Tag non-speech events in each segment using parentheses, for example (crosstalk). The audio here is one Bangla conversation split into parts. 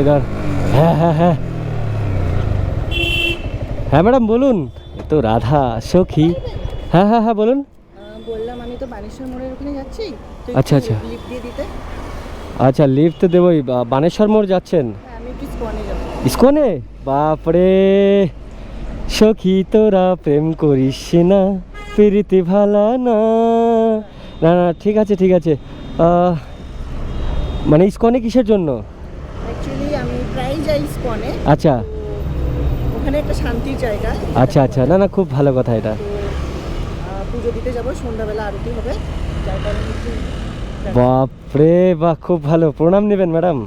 এবার হ্যাঁ হ্যাঁ হ্যাঁ। হ্যাঁ ম্যাডাম বলুন। তো রাধা সখী। হ্যাঁ হ্যাঁ হ্যাঁ বলুন। বললাম আমি তো বানেশ্বর মোড়ের ওখানে যাচ্ছি। আচ্ছা, আচ্ছা। লিফট দিয়ে দিতে। আচ্ছা লিফট তো দেবোই। বানেশ্বর মোড় যাচ্ছেন? হ্যাঁ আমি যাব। ইস্কনে বাপরে! সখী তোরা প্রেম করিস না প্রীতি ভালা না। না না ঠিক আছে ঠিক আছে। মানে ইস্কনে কিসের জন্য? যাই আচ্ছা। ওখানে একটা শান্তির জায়গা। আচ্ছা আচ্ছা। না না খুব ভালো কথা এটা। পুজো দিতে যাব সন্ধ্যাবেলা আরতি হবে। যার কারণে বাপরে বাহ খুব ভালো। প্রণাম নেবেন ম্যাডাম।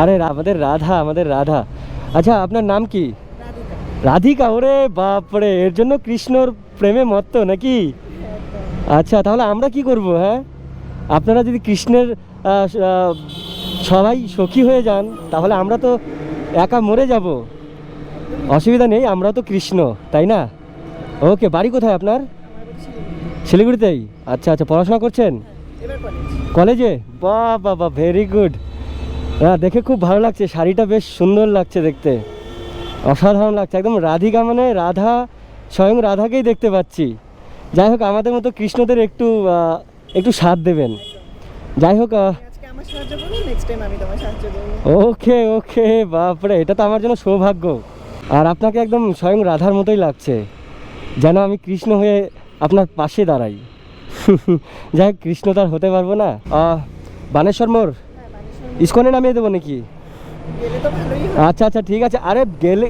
আরে আমাদের রাধা আমাদের রাধা। আচ্ছা আপনার নাম কি? রাধিকা। ওরে বাপরে এর জন্য কৃষ্ণর প্রেমে মত্ত নাকি? আচ্ছা তাহলে আমরা কি করব হ্যাঁ? আপনারা যদি কৃষ্ণের সবাই সখী হয়ে যান তাহলে আমরা তো একা মরে যাব? অসুবিধা নেই, আমরা তো কৃষ্ণ, তাই না? ওকে, বাড়ি কোথায় আপনার। শিলিগুড়িতেই? আচ্ছা আচ্ছা পড়াশোনা করছেন? কলেজে? বাহ বা বাহ ভেরি গুড হ্যাঁ দেখে খুব ভালো লাগছে, শাড়িটা বেশ সুন্দর লাগছে দেখতে। অসাধারণ লাগছে, একদম রাধিকা মানে রাধা, স্বয়ং রাধাকেই দেখতে পাচ্ছি। যাই হোক, আমাদের মতো কৃষ্ণদের একটু একটু সাথ দেবেন। যাই হোক সাহায্য করব নেক্সট টাইম আমি তোমার সাহায্য করব। ওকে ওকে বাপরে এটা তো আমার জন্য সৌভাগ্য। আর আপনাকে একদম স্বয়ং রাধার মতোই লাগছে যেন আমি কৃষ্ণ হয়ে আপনার পাশে দাঁড়াই। (laughs) যাই হোক কৃষ্ণ তো আর হতে পারব না। বানেশ্বর মোড়? হ্যাঁ ইস্কনে নামিয়ে দেবো নাকি? আচ্ছা আচ্ছা ঠিক আছে। আরে গেলে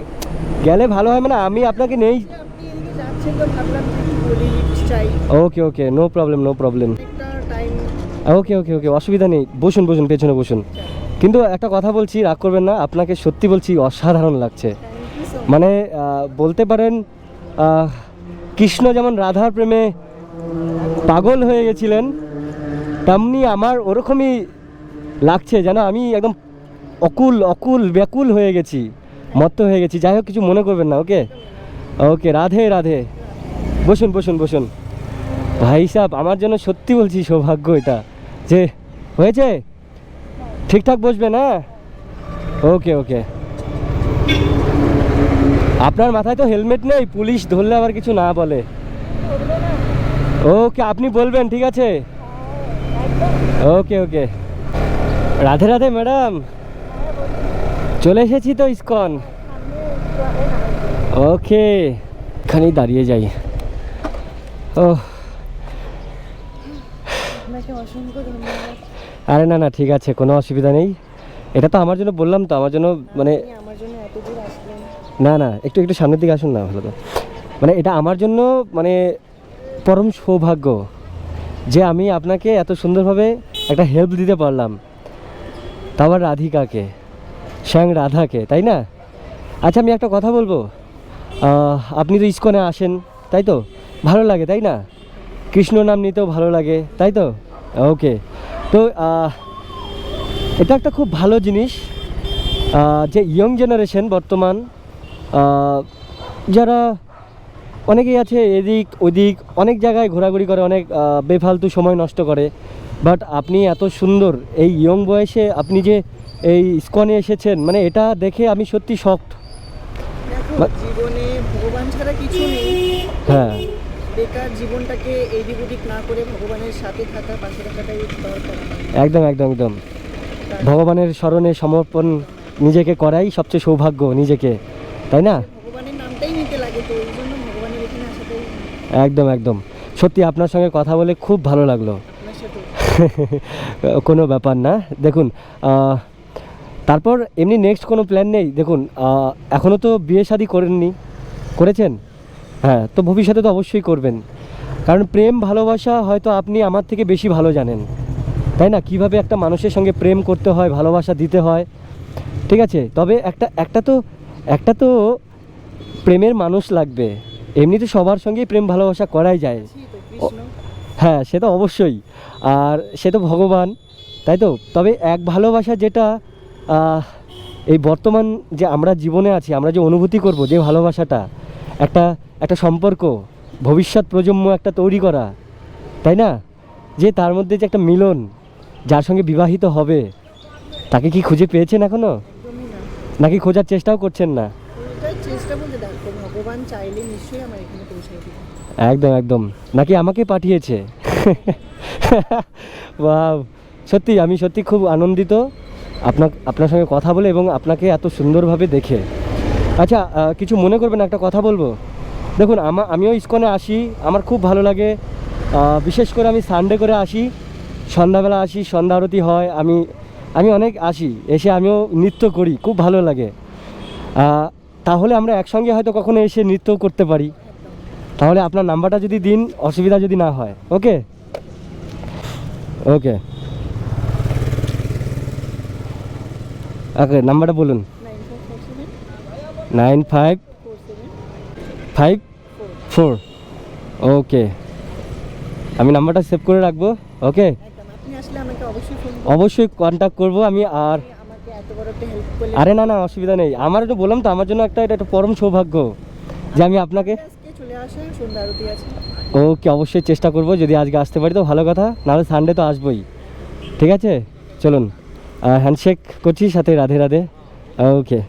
গেলে ভালো হয় মানে আমি আপনাকে নেই। Okay okay no problem no problem okay okay okay অসুবিধা নেই। বসুন বসুন, পেছনে বসুন। কিন্তু একটা কথা বলছি, রাগ করবেন না, আপনাকে সত্যি বলছি, অসাধারণ লাগছে। মানে বলতে পারেন কৃষ্ণ যেমন রাধার প্রেমে পাগল হয়ে গেছিলেন, তেমনি আমার ওরকমই লাগছে যেন আমি একদম অকুল অকুল, ব্যাকুল হয়ে গেছি, মত্ত হয়ে গেছি। যাই হোক, কিছু মনে করবেন না ওকে ওকে রাধে রাধে। বসুন বসুন বসুন। ভাই সাহেব আমার জন্য সত্যি বলছি, সৌভাগ্য এটা। যে হয়েছে? ঠিকঠাক বসবেন হ্যাঁ ওকে ওকে। আপনার মাথায় তো হেলমেট নেই, পুলিশ ধরলে আবার কিছু না বলে। ওকে, আপনি বলবেন, ঠিক আছে? Okay okay. Radhe Radhe, madam. চলে এসেছি তো, ইস্কন। ওকে। এখানেই দাঁড়িয়ে যাই। ও অসংখ্য ধন্যবাদ। আরে না না ঠিক আছে কোনো অসুবিধা নেই। এটা তো আমার জন্য বললাম তো আমার জন্য মানে আমার জন্য এত দূর আসলেন। না না একটু একটু সামনের দিকে আসুন না ভালো তো মানে এটা আমার জন্য মানে পরম সৌভাগ্য যে আমি আপনাকে এত সুন্দরভাবে একটা হেল্প দিতে পারলাম। তা আবার রাধিকাকে স্বয়ং রাধাকে তাই না? আচ্ছা আমি একটা কথা বলব। আপনি তো ইস্কনে আসেন তাই তো? ভালো লাগে তাই না? কৃষ্ণ নাম নিতেও ভালো লাগে তাই তো? ওকে তো এটা একটা খুব ভালো জিনিস যে ইয়ং জেনারেশন বর্তমান যারা অনেকেই আছে এদিক ওদিক অনেক জায়গায় ঘোরাঘুরি করে অনেক বেফালতু সময় নষ্ট করে। বাট আপনি এত সুন্দর এই ইয়ং বয়সে আপনি যে এই স্কনে এসেছেন মানে এটা দেখে আমি সত্যি শক্ট বা- জীবনে ভগবান ছাড়া কিছু নেই। হ্যাঁ। বেকার জীবনটাকে এইদিক ওদিক না করে ভগবানের সাথে থাকা পাশে থাকাটাই দরকার একদম একদম একদম। ভগবানের স্মরণে সমর্পণ নিজেকে করাই সবচেয়ে সৌভাগ্য নিজেকে তাই না? ভগবানের নামটাই নিতে লাগে তো এই জন্য ভগবানের এখানে আসাটাই। একদম একদম। সত্যি আপনার সঙ্গে কথা বলে খুব ভালো লাগল। (laughs) কোনো ব্যাপার না। দেখুন তারপর এমনি নেক্সট কোনো প্ল্যান নেই। দেখুন এখনও তো বিয়ে শাদি করেননি। করেছেন? হ্যাঁ তো ভবিষ্যতে তো অবশ্যই করবেন। কারণ প্রেম, ভালোবাসা হয়তো আপনি আমার থেকে বেশি ভালো জানেন। তাই না? কীভাবে একটা মানুষের সঙ্গে প্রেম করতে হয়, ভালোবাসা দিতে হয়। ঠিক আছে? তবে একটা একটা তো একটা তো প্রেমের মানুষ লাগবে। এমনিতে সবার সঙ্গেই প্রেম, ভালোবাসা করাই যায়। হ্যাঁ সে তো অবশ্যই। আর সে তো ভগবান, তাই তো? তবে এক ভালোবাসা যেটা এই বর্তমান যে আমরা জীবনে আছি, আমরা যে অনুভূতি করব যে ভালোবাসাটা একটা একটা সম্পর্ক ভবিষ্যৎ প্রজন্ম একটা তৈরি করা তাই না? যে তার মধ্যে যে একটা মিলন যার সঙ্গে বিবাহিত হবে তাকে কি খুঁজে পেয়েছেন এখনও? নাকি খোঁজার চেষ্টাও করছেন না? ওইটাই চেষ্টা বলতে দেখো ভগবান চাইলে নিশ্চয়ই আমার এখানে পৌঁছে দিবে একদম একদম। নাকি আমাকে পাঠিয়েছে? বাহ সত্যি আমি সত্যি খুব আনন্দিত। আপনার আপনার সঙ্গে কথা বলে এবং আপনাকে এত সুন্দরভাবে দেখে। আচ্ছা কিছু মনে করবেন একটা কথা বলব? দেখুন, আমা, আমিও ইস্কনে আসি, আমার খুব ভালো লাগে। বিশেষ করে আমি সানডে করে আসি, সন্ধ্যাবেলা আসি, সন্ধ্যা আরতি হয়, আমি আমি অনেক আসি, এসে আমিও নৃত্য করি, খুব ভালো লাগে। তাহলে আমরা একসঙ্গে হয়তো কখনো এসে নৃত্য করতে পারি। তাহলে আপনার নাম্বারটা যদি দিন, অসুবিধা যদি না হয়, ওকে? ওকে। ওকে নাম্বারটা বলুন nine four four seven nine five five four. Okay. আমি নাম্বারটা সেভ করে রাখব ওকে? অবশ্যই কন্ট্যাক্ট করব আমি আর আরে না না অসুবিধা নেই। আমার একটু বললাম তো আমার জন্য একটা এটা একটা পরম সৌভাগ্য যে আমি আপনাকে ওকে অবশ্যই চেষ্টা করব। যদি আজকে আসতে পারি তো ভালো কথা নাহলে সানডে তো আসবোই। ঠিক আছে? চলুন। হ্যান্ডশেক করছি সাথে রাধে রাধে। ওকে।